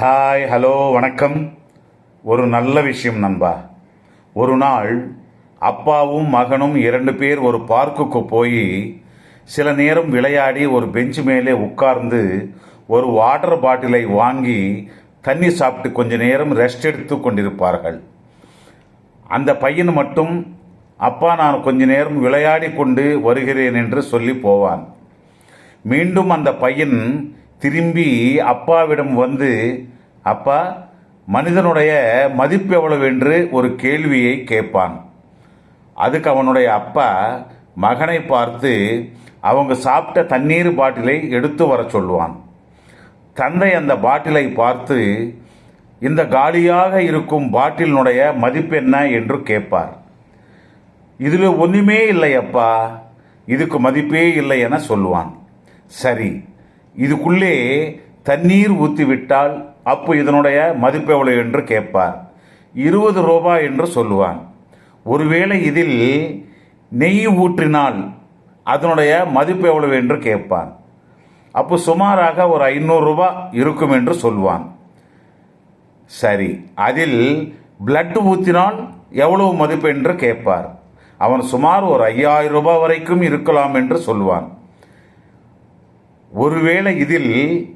Hi hello வணக்கம். ஒரு நல்ல விஷயம் நண்பா. ஒரு நாள் அப்பாவும் மகனும் இரண்டு பேர் ஒரு பார்க்குக்கு போய் சில நேரம் விளையாடி ஒரு பெஞ்ச் மேலே உட்கார்ந்து ஒரு வாட்டர் பாட்டிலை வாங்கி தண்ணி சாப்பிட்டு கொஞ்ச நேரம் ரெஸ்ட் எடுத்து கொண்டிருப்பார்கள். அந்த பையன் மட்டும் அப்பா நான் கொஞ்ச நேரம் விளையாடி கொண்டு வருகிறேன் என்று சொல்லி போவான். மீண்டும் அந்த பையன் திரும்பி அப்பாவிடம் வந்து அப்பா மனிதனுடைய மதிப்பு எவ்வளவு என்று ஒரு கேள்வியை கேட்பான். அதுக்கு அவனுடைய அப்பா மகனை பார்த்து அவங்க சாப்பிட்ட தண்ணீர் பாட்டிலை எடுத்து வர சொல்லுவான். தந்தை அந்த பாட்டிலை பார்த்து இந்த காலியாக இருக்கும் பாட்டிலினுடைய மதிப்பு என்ன என்று கேட்பார். இதில் ஒன்றுமே இல்லை அப்பா. இதுக்கு மதிப்பே இல்லை என சொல்லுவான். சரி இதுக்குள்ளே தண்ணீர் ஊற்றிவிட்டால் அப்போ இதனுடைய மதிப்பு எவ்வளவு என்று கேட்பார். இருபது ரூபாய் என்று சொல்லுவான். ஒருவேளை இதில் நெய் ஊற்றினால் அதனுடைய மதிப்பு எவ்வளவு என்று கேட்பான். அப்போ சுமாராக ஒரு ஐநூறு ரூபாய் இருக்கும் என்று சொல்வான். சரி அதில் பிளட் ஊற்றினால் எவ்வளவு மதிப்பு என்று கேட்பார். அவன் சுமார் ஒரு ஐயாயிரம் ரூபாய் வரைக்கும் இருக்கலாம் என்று சொல்வான். ஒருவேளை இதில்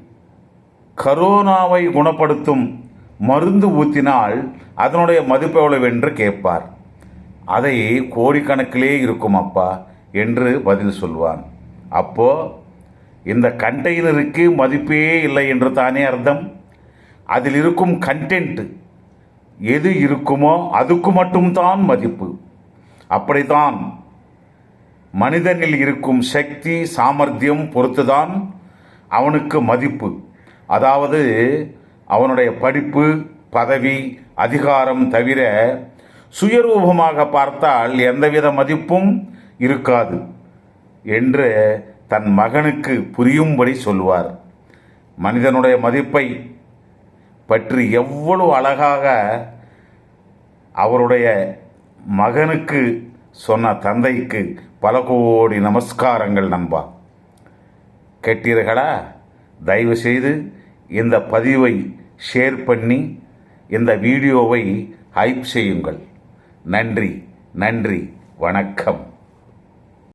கரோனாவை குணப்படுத்தும் மருந்து ஊற்றினால் அதனுடைய மதிப்பு எவ்வளவு என்று கேட்பார். அதை கோடிக்கணக்கிலே இருக்கும் அப்பா என்று பதில் சொல்வான். அப்போ இந்த கண்டெய்னருக்கு மதிப்பே இல்லை என்று தானே அர்த்தம்? அதில் இருக்கும் கண்டென்ட் எது இருக்குமோ அதுக்கு மட்டும்தான் மதிப்பு. அப்படித்தான் மனிதனில் இருக்கும் சக்தி சாமர்த்தியம் பொறுத்துதான் அவனுக்கு மதிப்பு. அதாவது அவனுடைய படிப்பு பதவி அதிகாரம் தவிர சுயரூபமாக பார்த்தால் எந்தவித மதிப்பும் இருக்காது என்று தன் மகனுக்கு புரியும்படி சொல்வார் மனிதனுடைய மதிப்பை பற்றி எவ்வளவு அழகாக அவருடைய மகனுக்கு சொன்ன தந்தைக்கு பல கோடி நமஸ்காரங்கள் நண்பா. கேட்டீர்களா? தயவு செய்து இந்த பதிவை ஷேர் பண்ணி இந்த வீடியோவை ஹைப் செய்யுங்கள். நன்றி நன்றி வணக்கம்.